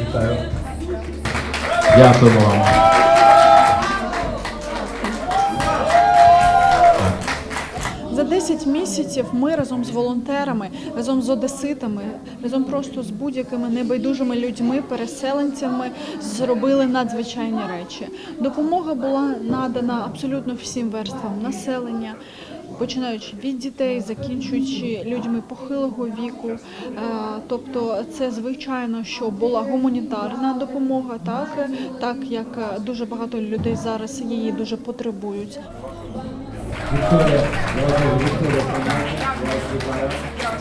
Вітаю. Дякую вам. За 10 місяців ми разом з волонтерами, разом з одеситами, разом просто з будь-якими небайдужими людьми, переселенцями зробили надзвичайні речі. Допомога була надана абсолютно всім верствам населення. Починаючи від дітей, закінчуючи людьми похилого віку, Е, тобто це звичайно, що була гуманітарна допомога, так так як дуже багато людей зараз її дуже потребують.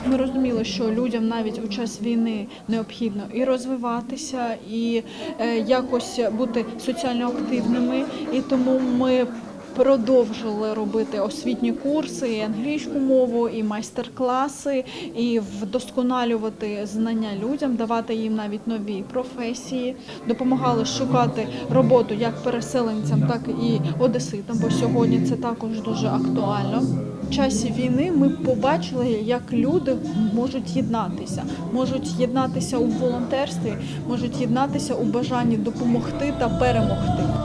Ми розуміли, що людям навіть у час війни необхідно і розвиватися, і е, якось бути соціально активними. І тому ми продовжили робити освітні курси, і англійську мову, і майстер-класи, і вдосконалювати знання людям, давати їм навіть нові професії, допомагали шукати роботу як переселенцям, так і одеситам, бо сьогодні це також дуже актуально. В часі війни ми побачили, як люди можуть єднатися, можуть єднатися у волонтерстві, можуть єднатися у бажанні допомогти та перемогти.